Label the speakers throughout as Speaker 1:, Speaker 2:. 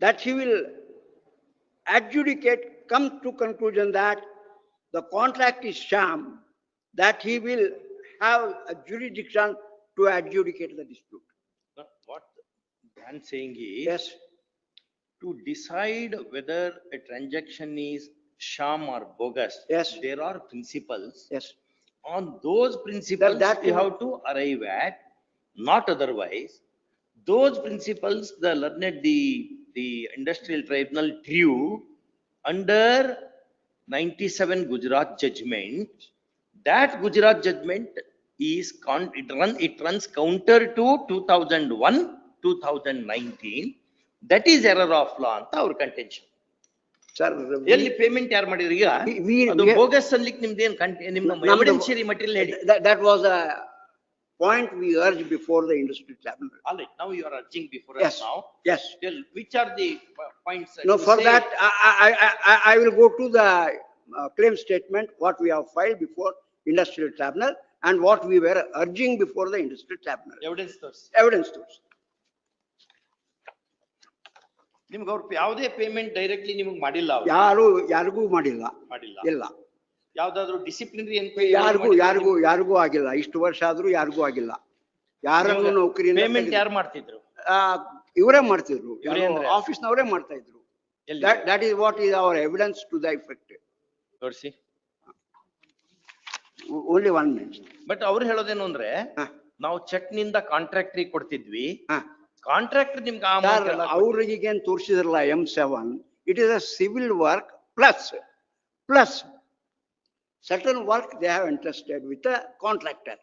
Speaker 1: that he will adjudicate, come to conclusion that the contract is sham, that he will have a jurisdiction to adjudicate the dispute.
Speaker 2: What I'm saying is.
Speaker 1: Yes,
Speaker 2: To decide whether a transaction is sham or bogus.
Speaker 1: Yes.
Speaker 2: There are principles.
Speaker 1: yes.
Speaker 2: On those principles,
Speaker 1: that
Speaker 2: we
Speaker 1: you-
Speaker 2: have to arrive at, not otherwise. Those principles, the learned, the, the industrial tribunal drew under ninety-seven Gujarat judgment. That Gujarat judgment is con, it run, it runs counter to two thousand one, two thousand nineteen. That is error of law ಅಂತ ಅವ್ರ contention.
Speaker 1: Sir,
Speaker 2: ಎಲ್ಲಿ payment ಯಾರು ಮಾಡಿದ್ರು ಈಗ
Speaker 1: We- we-
Speaker 2: ಅದು
Speaker 1: we-
Speaker 2: bogus ಅನ್ಲಿಕ್ಕೆ ನಿಮ್ದೇನ್ ಕಂಟ ನಿಮ್ಮ
Speaker 1: ನಮ್ದು-
Speaker 2: ಎವಿಡೆನ್ಷಿಯರಿ ಮಟೀರಿಯಲ್ ಹೇಳಿ
Speaker 1: that, that was a point we urged before the industry tribunal.
Speaker 2: All right, now you are urging before
Speaker 1: Yes,
Speaker 2: us now.
Speaker 1: yes.
Speaker 2: Tell, which are the uh, points? that
Speaker 1: No,
Speaker 2: you
Speaker 1: for
Speaker 2: say-
Speaker 1: that, I, I, I, I- I will go to the uh, claim statement, what we have filed before industrial tribunal and what we were urging before the industrial tribunal.
Speaker 2: Evidence ತೋರ್ಸಿ.
Speaker 1: Evidence those.
Speaker 2: ನಿಮ್ಗೆ ಅವ್ರು ಯಾವುದೇ payment directly ನಿಮ್ಗೆ ಮಾಡಿಲ್ಲ ಅವ್ರು
Speaker 1: ಯಾರು, ಯಾರಿಗೂ ಮಾಡಿಲ್ಲ,
Speaker 2: ಮಾಡಿಲ್ಲ.
Speaker 1: ಇಲ್ಲ.
Speaker 2: ಯಾವ್ದಾದ್ರು ಡಿಸಿಪ್ಲಿನರಿ ಎನ್ಕ್ವೈರಿ
Speaker 1: ಯಾರಿಗೂ, ಯಾರಿಗೂ, ಯಾರಿಗೂ ಆಗಿಲ್ಲ. ಇಷ್ಟು ವರ್ಷ ಆದ್ರೂ ಯಾರಿಗೂ ಆಗಿಲ್ಲ. ಯಾರನ್ನು ನೌಕರಿ
Speaker 2: ಪೇಮೆಂಟ್ ಯಾರು ಮಾಡ್ತಿದ್ರು?
Speaker 1: ಆ, ಇವರೇ ಮಾಡ್ತಿದ್ರು. ಆಫೀಸ್ನವರೇ ಮಾಡ್ತಾ ಇದ್ರು. That is what is our evidence to the effect
Speaker 2: ತೋರಿಸಿ
Speaker 1: ಓನ್ಲಿ ಒನ್ ಮಿನಿಟ್
Speaker 2: ಬಟ್ ಅವ್ರು ಹೇಳೋದೇನು ಅಂದ್ರೆ. ನಾವು ಚೆಕ್ನಿಂದ ಕಾಂಟ್ರಾಕ್ಟ್ರಿ ಕೊಡ್ತಿದ್ವಿ. ಕಾಂಟ್ರಾಕ್ಟ್ ನಿಮ್ಗೆ ಅವ್ರಿಗೆ
Speaker 1: ಏನ್ ತೋರಿಸಿದ್ರಲ್ಲ M seven, it is a civil work plus, plus certain work they have entrusted with a contractor.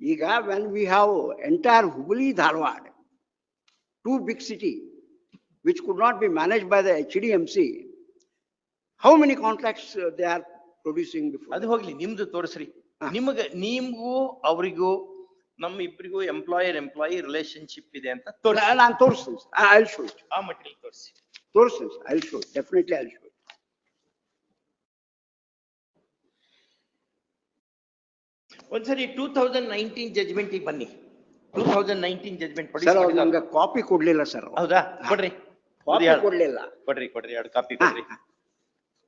Speaker 1: ಈಗ when we have entire Hubli Dharwad, two big city, which could not be managed by the HDMC, how many contracts uh, they are producing before?
Speaker 2: ಅದು ಹೋಗ್ಲಿ ನಿಮ್ದು ತೋರಿಸ್ರಿ
Speaker 1: ಹ.
Speaker 2: ನಿಮಗ ನಿಮ್ಗೂ ಅವರಿಗೂ ನಮ್ಮ ಇಬ್ಬರಿಗೂ ಎಂಪ್ಲಾಯರ್ ಎಂಪ್ಲಾಯಿ ರಿಲೇಶನ್ಶಿಪ್ ಇದೆ ಅಂತ ತೋರಿಸಿ
Speaker 1: ನಾನು ತೋರಿಸ್ತೀನಿ, ಐ ವಿಲ್ ಶೋ ಇಟ್,
Speaker 2: ಆ ಮಟೀರಿಯಲ್ ತೋರಿಸಿ
Speaker 1: ತೋರಿಸ್ತೀನಿ, I will show it, definitely I will show
Speaker 2: ಒಂದ್ಸರಿ ಟೂ ತೌಸಂಡ್ ನೈನ್ಟೀನ್ ಜಜ್ಮೆಂಟ್ ಬನ್ನಿ. Two thousand nineteen judgment
Speaker 1: sir ಅವ್ರು ನಂಗೆ ಕಾಪಿ ಕೊಡ್ಲಿಲ್ಲ ಸರ್ ಅವ್ರು.
Speaker 2: ಹೌದಾ? ಕೊಡ್ರಿ.
Speaker 1: ಕಾಪಿ ಕೊಡ್ಲಿಲ್ಲ.
Speaker 2: ಕೊಡ್ರಿ ಕೊಡ್ರಿ ಎರಡು ಕಾಪಿ ಕೊಡ್ರಿ.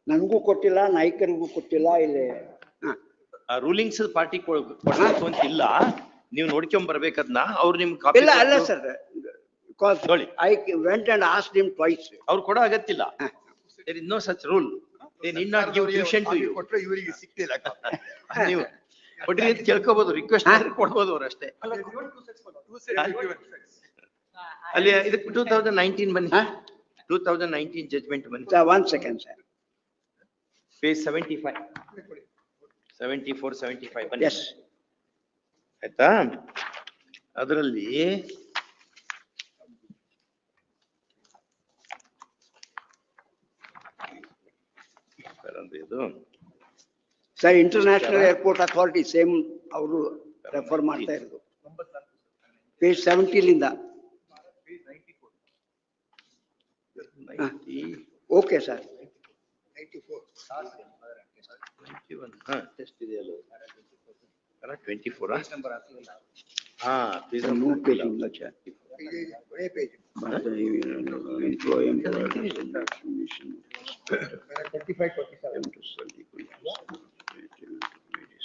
Speaker 1: ನನಗೂ ಕೊಟ್ಟಿಲ್ಲ ನಾಯಕರಿಗೂ ಕೊಟ್ಟಿಲ್ಲ ಇಲ್ಲಿ ಹಾ.
Speaker 2: ರೂಲಿಂಗ್ಸ್ ಪಾರ್ಟಿ ಕೊಡ್ಬೇಕು ಅಂತ ಇಲ್ಲ. ನೀವು ನೋಡ್ಕೊಂಡ್ ಬರ್ಬೇಕದ್ನ ಅವ್ರು ನಿಮ್ ಕಾಪಿ
Speaker 1: ಇಲ್ಲ ಅಲ್ಲ ಸರ್. ಹೇಳಿ.
Speaker 2: ನೋಡಿ.
Speaker 1: I went and asked him twice
Speaker 2: ಅವ್ರು ಕೊಡೋ ಅಗತ್ತಿಲ್ಲ there is no such rule they need not give tuition to you
Speaker 3: ಕೊಟ್ರೆ ಇವರಿಗೆ ಸಿಕ್ತಿಲ್ಲ
Speaker 2: ನೀವು ಕೊಡ್ರಿ ಅಂತ ಕೇಳ್ಕೋಬಹುದು ರಿಕ್ವೆಸ್ಟ್ ಕೊಡ್ಬೋದು ಅವ್ರು ಅಷ್ಟೇ. ಅಲ್ಲಿ ಇದಕ್ಕೆ ಟೂ ತೌಸಂಡ್ ನೈನ್ಟೀನ್ ಬನ್ನಿ
Speaker 1: ಹಾ?
Speaker 2: ಟೂ ತೌಸಂಡ್ ನೈನ್ಟೀನ್ ಜಜ್ಮೆಂಟ್ ಬನ್ನಿ.
Speaker 1: One second sir
Speaker 2: page seventy five seventy four seventy five ಬನ್ನಿ.
Speaker 1: ಎಸ್
Speaker 2: ಆಯ್ತಾ? ಅದರಲ್ಲಿ ಇದು.
Speaker 1: sir international airport authority same ಅವರು ರೆಫರ್ ಮಾಡ್ತಾ ಇರೋದು page ಸೆವೆಂಟಿಲಿಂದ
Speaker 2: ninety
Speaker 1: okay sir
Speaker 2: twenty one ಹಾ ಟೆಸ್ಟ್ ಇದೆಯಲ್ಲ ಟ್ವೆಂಟಿ ಫೋರ್ ಹಾ ಪೇಜ್
Speaker 1: ಮೂರು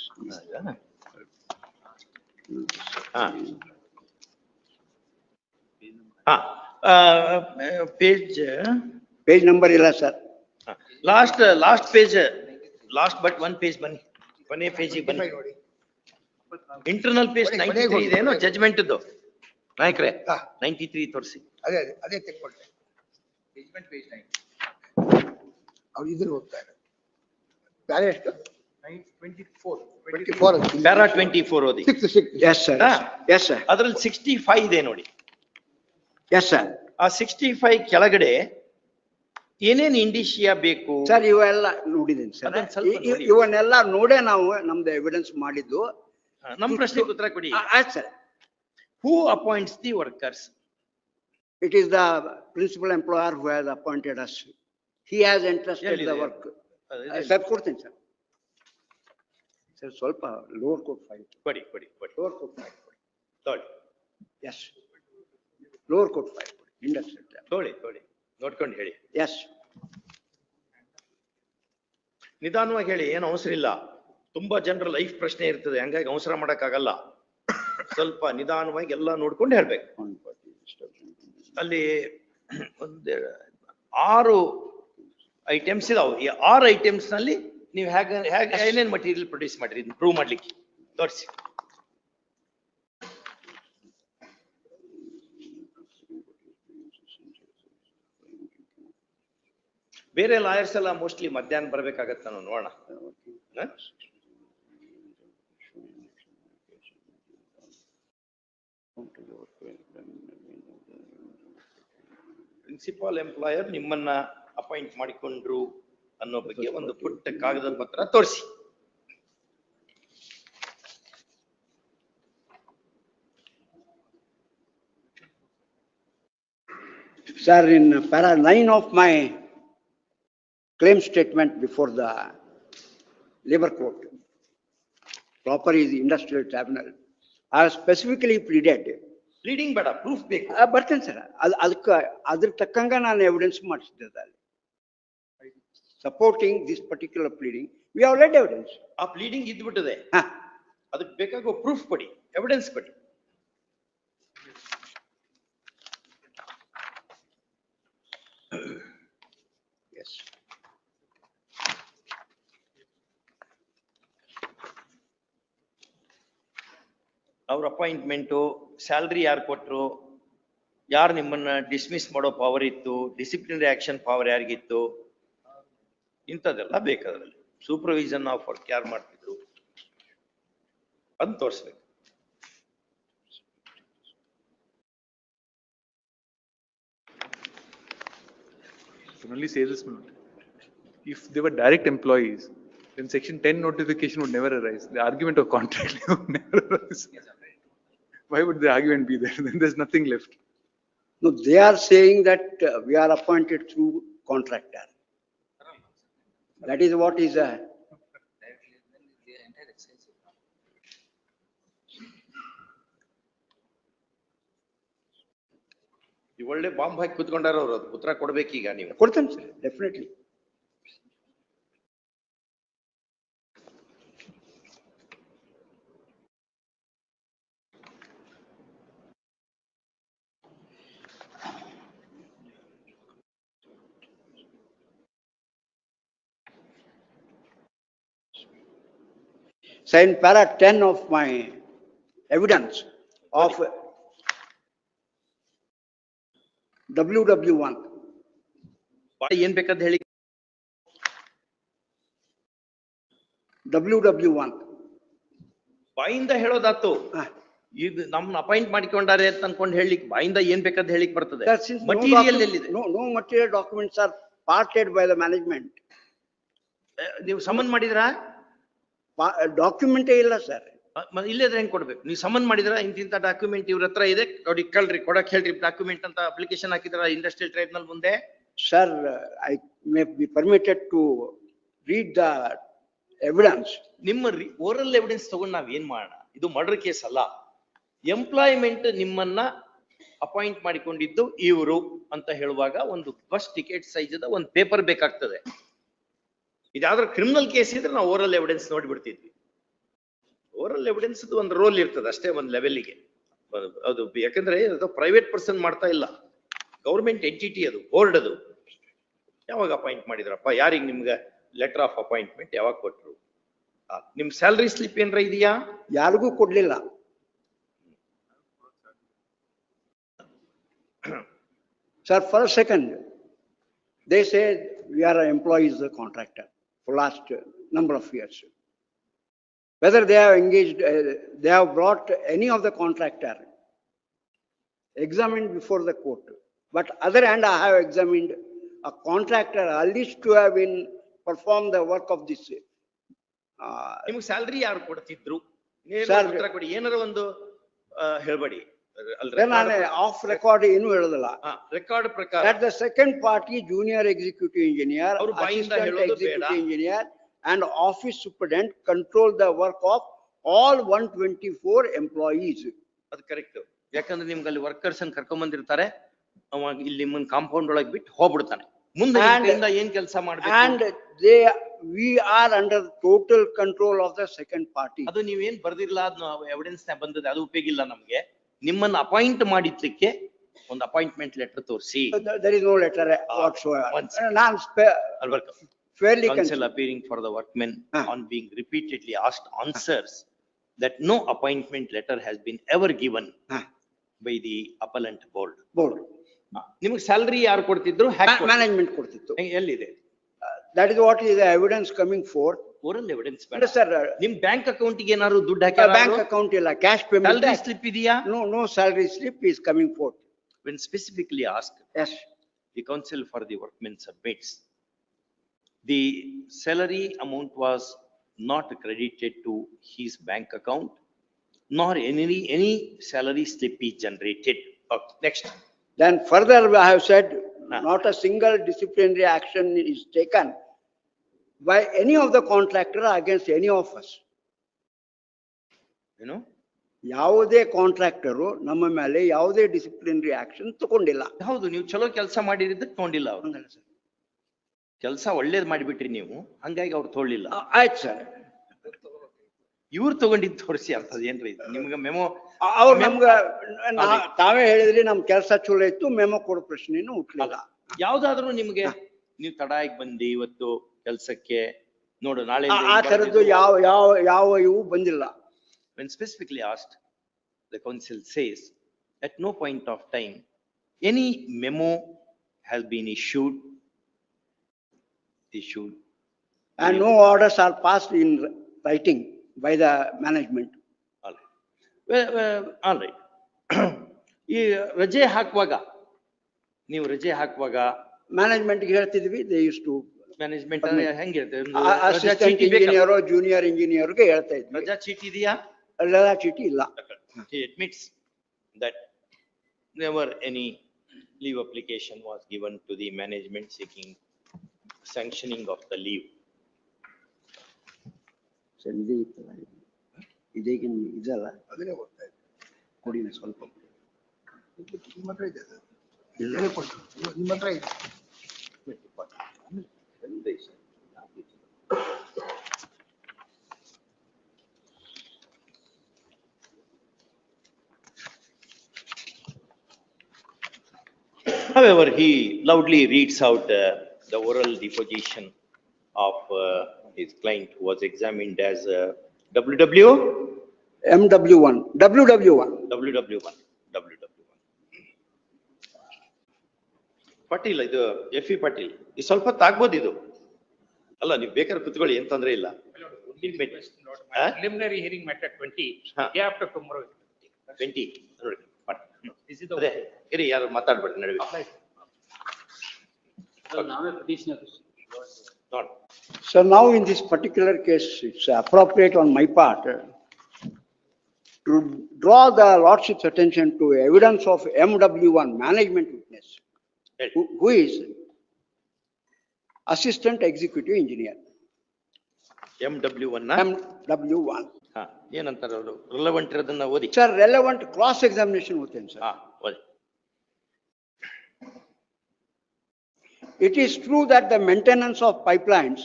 Speaker 1: ಪೇಜ್ ಇಂದ
Speaker 3: ಒಳ್ಳೆ page twenty five twenty seven
Speaker 2: ಹಾ ಹಾ ಪೇಜ್
Speaker 1: ಪೇಜ್ ನಂಬರ್ ಇಲ್ಲ sir
Speaker 2: last last page last but one page ಬನ್ನಿ ಕೊನೆ ಪೇಜಿಗೆ ಬನ್ನಿ
Speaker 3: ನೋಡಿ
Speaker 2: ಇಂಟರ್ನಲ್ ಪೇಜ್
Speaker 3: ಕೊನೆ-
Speaker 2: ನೈಂಟಿ
Speaker 3: ಕೊನೆಗೆ
Speaker 2: ತ್ರೀ
Speaker 3: ಹೋಗಿ,
Speaker 2: ಇದೇನೋ
Speaker 3: ಕೊನೆಗೆ.
Speaker 2: ಜಜ್ಮೆಂಟ್ ಇದ್ದು ನಾಯಕ್ರೆ
Speaker 3: ಹಾ.
Speaker 2: ನೈಂಟಿ ತ್ರೀ ತೋರಿಸಿ
Speaker 3: ಅದೇ ಅದೇ ಅದೇ ತೆಕ್ಕೊಳ್ತೆ ಅವ್ರು ಇದ್ರ ಹೋಗ್ತಾ ಇದ್ದಾರೆ ಬೇರೆ ಎಷ್ಟು twenty four
Speaker 2: para twenty four ಓದಿ.
Speaker 3: ಸಿಕ್ಸ್ ಸಿಕ್ಸ್
Speaker 1: ಎಸ್ ಸರ್
Speaker 2: ಹಾ.
Speaker 1: ಎಸ್ ಸರ್
Speaker 2: ಅದ್ರಲ್ಲಿ ಸಿಕ್ಸ್ಟಿ ಫೈವ್ ಇದೆ ನೋಡಿ.
Speaker 1: ಎಸ್ ಸರ್
Speaker 2: ಆ ಸಿಕ್ಸ್ಟಿ ಫೈವ್ ಕೆಳಗಡೆ ಏನೇನ್ ಇಂಡಿಶಿಯಾ ಬೇಕು?
Speaker 1: ಸರ್ ಇವೆಲ್ಲ ನೋಡಿದ್ದೀನಿ ಸರ್
Speaker 2: ಅದೊಂದ್ ಸ್ವಲ್ಪ ನೋಡಿ.
Speaker 1: ಇವನ್ನೆಲ್ಲ ನೋಡೇ ನಾವು ನಮ್ದು ಎವಿಡೆನ್ಸ್ ಮಾಡಿದ್ದು.
Speaker 2: ನಮ್ಮ ನಮ್ ಪ್ರಶ್ನೆಗೆ ಉತ್ತರ ಕೊಡಿ.
Speaker 1: ಆಯ್ತು sir
Speaker 2: who appoints the workers
Speaker 1: it is the principal employer who has appointed us he has interest the
Speaker 2: ಎಲ್ಲಿದೆ?
Speaker 1: work. ಸರ್ ಕೊಡ್ತೀನಿ ಸರ್ ಸರ್ ಸ್ವಲ್ಪ ಲೋವರ್ ಕೋರ್ಟ್ ಫೈಲ್
Speaker 2: ಕೊಡಿ ಕೊಡಿ ಕೊಡಿ.
Speaker 1: ಲೋವರ್ ಕೋರ್ಟ್ ಫೈಲ್
Speaker 2: ತೊಳಿ.
Speaker 1: Yes lower court file industry
Speaker 2: ತೋಳಿ ತೊಳಿ. ನೋಡ್ಕೊಂಡು ಹೇಳಿ.
Speaker 1: ಎಸ್
Speaker 2: ನಿಧಾನವಾಗಿ ಹೇಳಿ ಏನು ಅವಸರ ಇಲ್ಲ. ತುಂಬಾ ಜನರ ಲೈಫ್ ಪ್ರಶ್ನೆ ಇರ್ತದೆ. ಹಂಗಾಗಿ ಅವಸರ ಮಾಡೋಕ್ಕಾಗಲ್ಲ. ಸ್ವಲ್ಪ ನಿಧಾನವಾಗಿ ಎಲ್ಲ ನೋಡ್ಕೊಂಡು ಹೇಳ್ಬೇಕು. ಅಲ್ಲಿ ಒಂದು ಆರು ಐಟಮ್ಸ್ ಇದಾವೆ. ಈ ಆರು ಐಟಮ್ಸ್ನಲ್ಲಿ ನೀವು ಹೇಗೆ ಹೇಗೆ ಏನೇನ್ ಮಟೀರಿಯಲ್ ಪ್ರೊಡ್ಯೂಸ್ ಮಾಡಿರಿ ಪ್ರೂವ್ ಮಾಡ್ಲಿಕ್ಕೆ? ತೋರಿಸಿ. ಬೇರೆ ಲಾಯರ್ಸ್ ಎಲ್ಲ ಮೋಸ್ಟ್ಲಿ ಮಧ್ಯಾಹ್ನ ಬರ್ಬೇಕಾಗತ್ತ ನಾವು ನೋಡೋಣ? ಪ್ರಿನ್ಸಿಪಾಲ್ ಎಂಪ್ಲಾಯರ್ ನಿಮ್ಮನ್ನ ಅಪಾಯಿಂಟ್ ಮಾಡಿಕೊಂಡ್ರು. ಅನ್ನೋ ಬಗ್ಗೆ ಒಂದು ಪುಟ್ಟ ಕಾಗದ ಪತ್ರ ತೋರಿಸಿ
Speaker 1: sir, in para nine of my claim statement before the labor court, proper is industrial tribunal, I have specifically pleaded
Speaker 2: leading ಬೇಡ ಪ್ರೂಫ್ ಬೇಕು
Speaker 1: ಆ, ಬರ್ತೇನೆ ಸರ್ ಅದು ಅದಕ್ಕೆ ಅದ್ರ ತಕ್ಕಂಗ ನಾನು ಎವಿಡೆನ್ಸ್ ಮಾಡಿಸಿದ್ದೆ ಅಲ್ಲಿ supporting this particular pleading we have led evidence
Speaker 2: ಆ ಪ್ಲೀಡಿಂಗ್ ಇದ್ಬಿಟ್ಟಿದೆ.
Speaker 1: ಹಾ.
Speaker 2: ಅದಕ್ಕೆ ಬೇಕಾಗೋ ಪ್ರೂಫ್ ಕೊಡಿ ಎವಿಡೆನ್ಸ್ ಕೊಡಿ.
Speaker 1: ಎಸ್
Speaker 2: ಅವ್ರ ಅಪಾಯಿಂಟ್ಮೆಂಟು ಸ್ಯಾಲ್ರಿ ಯಾರು ಕೊಟ್ರು ಯಾರು ನಿಮ್ಮನ್ನ ಡಿಸ್ಮಿಸ್ ಮಾಡೋ ಪವರ್ ಇತ್ತು ಡಿಸಿಪ್ಲಿನರಿ ಆಕ್ಷನ್ ಪವರ್ ಯಾರಿಗಿತ್ತು ಇಂಥದ್ದೆಲ್ಲ ಬೇಕಾದ್ರಲ್ಲಿ ಸೂಪರ್ವಿಷನ್ ಆಫ್ ವರ್ಕ್ ಯಾರು ಮಾಡ್ತಿದ್ರು ಅಂತ ತೋರಿಸ್ಬೇಕು
Speaker 4: can only say this, Manoj. If they were direct employees, then section ten notification would never arise. The argument of contract would never arise. Why would the argument be there? Then there's nothing left.
Speaker 1: No, they are saying that uh, we are appointed through contractor. That is what is, a.
Speaker 2: ಈ ಒಳ್ಳೆ bomb ಹಾಕಿ ಕುತ್ಕೊಂಡಾರ ಅವ್ರು ಅದು ಉತ್ತರ ಕೊಡ್ಬೇಕೀಗ ನೀವು
Speaker 1: ಕೊಡ್ತೇನೆ sir definitely send para 10 of my evidence of ww1
Speaker 2: бай ಏನು ಬೇಕ ಅಂತ ಹೇಳಿ
Speaker 1: ww1 бай
Speaker 2: ಅಂತ ಹೇಳೋdatu ಇದು ನಮ್ಮ ಅಪಾಯಿಂಟ್ ಮಾಡ್ಕೊಂಡಾರೆ ಅಂತ ಅನ್ಕೊಂಡ್ ಹೇಳಲಿಕ್ಕೆ бай ಏನ್ ಏನು
Speaker 1: ಬೇಕ ಹೇಳಿ ಬರ್ತದೆ
Speaker 2: ಮಟೀರಿಯಲ್ ಎಲ್ಲಿದೆ?
Speaker 1: No no material documents are parted by the management
Speaker 2: ನೀವು ಸಮನ್ ಮಾಡಿದ್ರಾ?
Speaker 1: Document ಇಲ್ಲ ಸರ್.
Speaker 2: ಇಲ್ಲದ್ರೆ ಹೆಂಗ್ ಕೊಡ್ಬೇಕು? ನೀವು ಸಮನ್ ಮಾಡಿದ್ರ? ಇಂತಿಂತ ಡಾಕ್ಯುಮೆಂಟ್ ಇವ್ರ ಹತ್ರ ಇದೆ. ಅವ್ರಿಗೆ ಕಳ್ರಿ ಕೊಡಕ್ ಹೇಳ್ರಿ. ಡಾಕ್ಯುಮೆಂಟ್ ಅಂತ ಅಪ್ಲಿಕೇಶನ್ ಹಾಕಿದ್ರ ಇಂಡಸ್ಟ್ರಿಯಲ್ ಟ್ರೈಬ್ನಲ್ ಮುಂದೆ?
Speaker 1: Sir I may be permitted to read the evidence
Speaker 2: ನಿಮ್ಮ ಓರಲ್ ಎವಿಡೆನ್ಸ್ ತಗೊಂಡ್ ನಾವ್ ಏನ್ ಮಾಡೋಣ? ಇದು ಮರ್ಡರ್ ಕೇಸ್ ಅಲ್ಲ. ಎಂಪ್ಲಾಯ್ಮೆಂಟ್ ನಿಮ್ಮನ್ನ ಅಪಾಯಿಂಟ್ ಮಾಡಿಕೊಂಡಿದ್ದು ಇವರು ಅಂತ ಹೇಳುವಾಗ ಒಂದು ಬಸ್ ಟಿಕೆಟ್ ಸೈಜ್ ಒಂದು ಪೇಪರ್ ಬೇಕಾಗ್ತದೆ. ಇದಾದ್ರೆ ಕ್ರಿಮಿನಲ್ ಕೇಸ್ ಇದ್ರೆ ನಾವು ಓರಲ್ ಎವಿಡೆನ್ಸ್ ನೋಡಿಬಿಡ್ತಿದ್ವಿ. ಓರಲ್ ಎವಿಡೆನ್ಸ್ ಒಂದು ರೋಲ್ ಇರ್ತದೆ ಅಷ್ಟೇ ಒಂದು ಲೆವೆಲ್ಗೆ ಅದು ಯಾಕಂದ್ರೆ ಅದು ಪ್ರೈವೇಟ್ ಪರ್ಸನ್ ಮಾಡ್ತಾ ಇಲ್ಲ. ಗೌರ್ಮೆಂಟ್ ಎಂಟಿಟಿ ಅದು ಬೋರ್ಡ್ ಅದು. ಯಾವಾಗ ಅಪಾಯಿಂಟ್ ಮಾಡಿದ್ರಪ್ಪ? ಯಾರಿಗೆ ನಿಮ್ಗೆ ಲೆಟರ್ ಆಫ್ ಅಪಾಯಿಂಟ್ಮೆಂಟ್ ಯಾವಾಗ ಕೊಟ್ರು? ಆ, ನಿಮ್ ಸ್ಯಾಲ್ರಿ ಸ್ಲಿಪ್ ಏನ್ರ ಇದೆಯಾ?
Speaker 1: ಯಾರಿಗೂ ಕೊಡ್ಲಿಲ್ಲ. Sir first second they say we are employees contractor for last uh, number of years. Whether they have engaged, uh, they have brought any of the contractor examined before the court. But other hand, I have examined a contractor alleged to have been performed the work of this. uh,
Speaker 2: ನಿಮ್ಗೆ salary ಯಾರು ಕೊಡ್ತಿದ್ರು ನೇರ
Speaker 1: Sir,
Speaker 2: ಉತ್ತರ ಕೊಡಿ ಏನಾರ ಒಂದು ಆ, ಹೇಳ್ಬೇಡಿ
Speaker 1: ಆಫ್ ರೆಕಾರ್ಡ್ ಏನು ಹೇಳೋದಿಲ್ಲ.
Speaker 2: ರೆಕಾರ್ಡ್ ಪ್ರಕಾರ.
Speaker 1: The second party junior executive engineer
Speaker 2: ಅವ್ರು
Speaker 1: engineer and office superintendent control the work of all one twenty four employees
Speaker 2: ಅದು ಕರೆಕ್ಟ್ ಯಾಕಂದ್ರೆ ನಿಮ್ಗ ಅಲ್ಲಿ ವರ್ಕರ್ಸ್ ಅನ್ನು ಕರ್ಕೊಂಡ್ ಬಂದಿರ್ತಾರೆ ಅವಾಗ ಇಲ್ಲಿ ಮುಂದ್ ಕಾಂಪೌಂಡ್ ಒಳಗೆ ಬಿಟ್ಟ ಹೋಗ್ಬಿಡ್ತಾನ. ಮುಂದೆ ಏನ್ ಕೆಲಸ ಮಾಡ
Speaker 1: and they we are under total control of the second party
Speaker 2: ಅದು ನೀವೇನ್ ಬರ್ದಿರಲ್ಲ ನಾವು ಎವಿಡೆನ್ಸ್ ದಾಗ ಬಂದದ್ದು ಅದು ಉಪಯೋಗ ಇಲ್ಲ ನಮ್ಗೆ. ನಿಮ್ಮನ್ನ ಅಪಾಯಿಂಟ್ ಮಾಡಿದ್ಲಿಕ್ಕೆ ಒಂದು ಅಪಾಯಿಂಟ್ಮೆಂಟ್ ಲೆಟರ್ ತೋರಿಸಿ
Speaker 1: There is no letter whatsoever.
Speaker 2: one second.
Speaker 1: ನಾನು spa- fairly.
Speaker 2: counsel
Speaker 1: con-
Speaker 2: appearing for the workmen
Speaker 1: Ah.
Speaker 2: on being repeatedly asked answers that no appointment letter has been ever given
Speaker 1: Ah,
Speaker 2: by the appellant board.
Speaker 1: Board.
Speaker 2: ನಿಮಗೆ salary ಯಾರು ಕೊಡ್ತಿದ್ರು hack
Speaker 1: Management ಕೊಡ್ತಿತ್ತು.
Speaker 2: ಎಲ್ಲಿದೆ
Speaker 1: Uh, That is what is the evidence coming forth.
Speaker 2: Oral evidence ಬೇಡ
Speaker 1: But sir,
Speaker 2: ನಿಮ್ bank ಅಕೌಂಟ್ಗೆ ಏನಾದ್ರು ದುಡ್ಡು
Speaker 1: uh, bank
Speaker 2: ಹಾಕ್ಯಾರ
Speaker 1: account ಇಲ್ಲ, cash payment.
Speaker 2: ಸ್ಯಾಲರಿ ಸ್ಲಿಪ್ ಇದೆಯಾ
Speaker 1: No, no salary slip is coming forth.
Speaker 2: when specifically asked
Speaker 1: Yes.
Speaker 2: the council for the workmen submits. The salary amount was not credited to his bank account, nor any, any salary slip is generated. Okay, next.
Speaker 1: Then further, I have said,
Speaker 2: Ah.
Speaker 1: not a single disciplinary action is taken By any of the contractor against any of us.
Speaker 2: You know,
Speaker 1: ಯಾವುದೇ contractor ನಮ್ಮ ಮೇಲೆ ಯಾವುದೇ disciplinary action ತಗೊಂಡಿಲ್ಲ.
Speaker 2: ಹೌದು ನೀವು ಚಲೋ ಕೆಲಸ ಮಾಡಿರಿದ್ದಕ್ಕೆ ತಗೊಂಡಿಲ್ಲ ಅವ್ರು. ಕೆಲಸ ಒಳ್ಳೇದ್ ಮಾಡಿಬಿಟ್ರಿ ನೀವು, ಹಂಗಾಗಿ ಅವ್ರು ತೊಗೊಳ್ಳಿಲ್ಲ
Speaker 1: ಆಯ್ತು ಸರ್.
Speaker 2: ಇವ್ರು ತಗೊಂಡಿದ್ದು ತೋರಿಸಿ ಅಂತದ್ ಏನ್ರಿ ಇದು? ನಿಮ್ಗೆ ಮೆಮೊ
Speaker 1: ಅವ್ರು ನಮ್ಗೆ ತಾವೇ ಹೇಳಿದ್ರಿ ನಮ್ ಕೆಲಸ ಚಲೋ ಇತ್ತು ಮೆಮೊ ಕೊಡೋ ಪ್ರಶ್ನೆನೂ ಹುಟ್ಟಲಿಲ್ಲ
Speaker 2: ಯಾವ್ದಾದ್ರು ನಿಮ್ಗೆ ನೀವು ತಡಾಯಿಗ್ ಬಂದಿ ಇವತ್ತು ಕೆಲ್ಸಕ್ಕೆ ನೋಡು ನಾಳೆ
Speaker 1: ಆ- ಆ ತರದ್ದು ಯಾವ ಯಾವ ಯಾವ ಇವು ಬಂದಿಲ್ಲ.
Speaker 2: When specifically asked, the council says, at no point of time, any memo has been issued, issued.
Speaker 1: And no orders are passed in writing by the management.
Speaker 2: All right. Well, well, all right. ಈ ರಜೆ ಹಾಕುವಾಗ, ನೀವು ರಜೆ ಹಾಕುವಾಗ
Speaker 1: Management ಗೆ ಹೇಳ್ತಿದ್ವಿ, they used to,
Speaker 2: management ಹೆಂಗಿರುತ್ತೆ? ಒಂದು
Speaker 1: ಆ-
Speaker 2: ರಜಾ
Speaker 1: assistant
Speaker 2: ಚೀಟಿ ಬೇಕಾ?
Speaker 1: engineer, junior engineer ಗೆ ಹೇಳ್ತಾ ಇದ್ವಿ.
Speaker 2: ರಜಾ ಚೀಟಿ ಇದೆಯಾ?
Speaker 1: ಅಲ್ಲೆಲ್ಲ ಚೀಟಿ ಇಲ್ಲ.
Speaker 2: He admits that never any leave application was given to the management seeking sanctioning of the leave.
Speaker 1: Sir ಇದೇ ಇತ್ತಲ್ಲ ಇದು. ಇದೇಗಿನ ಇದಲ್ಲ
Speaker 3: ಅದನ್ನೇ ಓದ್ತಾ ಇದ್ದೆ.
Speaker 1: ಕೊಡಿನ ಸ್ವಲ್ಪ.
Speaker 3: ನಿಮ್ಮ ಹತ್ರ ಇದೆ ಅದು. ಹೇಳಿ ಕೊಡ್ತೀನಿ. ನಿಮ್ಮ- ನಿಮ್ಮ ಹತ್ರ ಇದೆ.
Speaker 2: However, he loudly reads out uh, the oral deposition of uh, his client who was examined as uh, WW,
Speaker 1: MW one, WW one.
Speaker 2: WW1, WW1. Patil ಇದು ಎಫ್ ಇ ಪಾಟೀಲ್ ಇದು ಸ್ವಲ್ಪ ತಾಗ್ಬೋದು ಇದು ಅಲ್ಲ ನೀವು ಬೇಕಾದ್ರೆ ಕುತ್ಕೊಳ್ಳಿ ಏನ್ ತೊಂದ್ರೆ ಇಲ್ಲ Huh?
Speaker 5: Preliminary hearing matter twenty,
Speaker 2: Huh.
Speaker 5: day after tomorrow.
Speaker 2: Twenty ನೋಡಿ
Speaker 5: This is the.
Speaker 2: ಅದೇ ಇರಿ ಯಾರು ಮಾತಾಡ್ಬೇಡಿ ನಡುವೆ
Speaker 5: ನಾವೇ petitioner.
Speaker 2: ನೋಡಿ
Speaker 1: So now in this particular case, it's appropriate on my part uh, to draw the lordship's attention to evidence of MW one management witness,
Speaker 2: ಹೇಳಿ
Speaker 1: who who is assistant executive engineer
Speaker 2: M W one
Speaker 1: M W
Speaker 2: one ಏನಂತಾರೆ ಅವರು? Relevant ಇರೋದನ್ನ ಓದಿ.
Speaker 1: Sir relevant cross examination ಓದ್ತೇನೆ sir
Speaker 2: ಹಾ ಓದಿ.
Speaker 1: It is true that the maintenance of pipelines,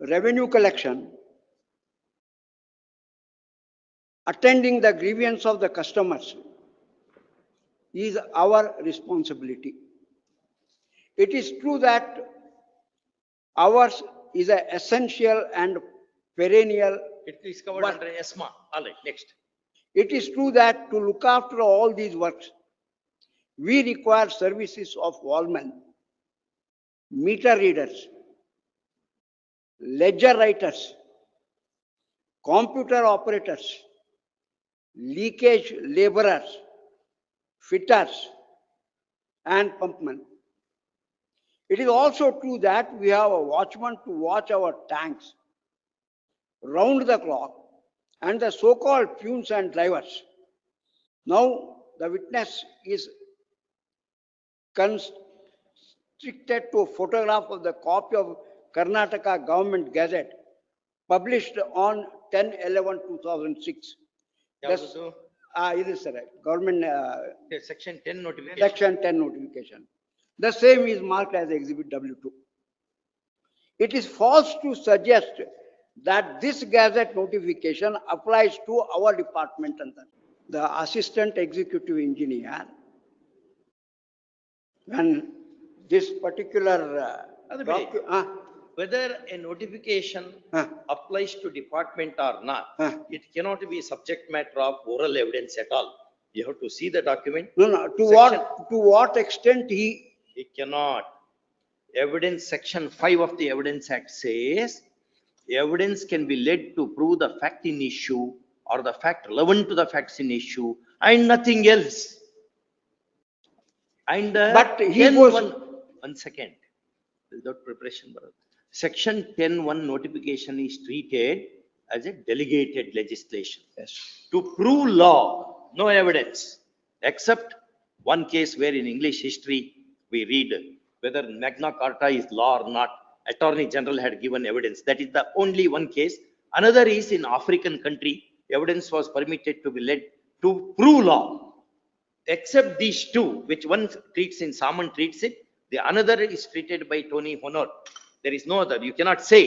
Speaker 1: revenue collection, attending the grievances of the customers is our responsibility. It is true that ours is an essential and perennial.
Speaker 2: It is covered work. under ESMA. All right, next.
Speaker 1: It is true that to look after all these works, we require services of wallmen, meter readers, ledger writers, computer operators, leakage laborers, fitters, and pumpmen. It is also true that we have a watchman to watch our tanks round the clock and the so-called fumes and drivers. Now, the witness is constricted to a photograph of the copy of Karnataka Government Gazette published on 10/11/2006. Thus,
Speaker 2: ಯಾವ್ದು
Speaker 1: ಆ, ಇದು sir government
Speaker 2: Okay, Section ten notification.
Speaker 1: section ten notification. The same is marked as exhibit W2. It is false to suggest that this gazette notification applies to our department and the assistant executive engineer. When this particular uh, uh,
Speaker 2: whether a notification applies to department or not, it cannot be subject matter of oral evidence at all. You have to see the document.
Speaker 1: No, no. To Section. what to what extent he
Speaker 2: it cannot. Evidence, section five of the Evidence Act says, evidence can be led to prove the fact in issue or the fact relevant to the facts in issue and nothing else. And. uh,
Speaker 1: But he was-
Speaker 2: one- One second, without preparation. Bharat. Section ten one notification is treated as a delegated legislation.
Speaker 1: yes,
Speaker 2: To prove law, no evidence, except one case where in English history, we read whether Magna Carta is law or not. Attorney General had given evidence. That is the only one case. Another is in African country, evidence was permitted to be led to prove law. Except these two, which one treats in Saman treats it, the another is treated by Tony Honor. There is no other. You cannot say.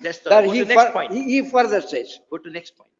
Speaker 2: That's the,
Speaker 1: he,
Speaker 2: next point.
Speaker 1: he he further says,
Speaker 2: Go to next point.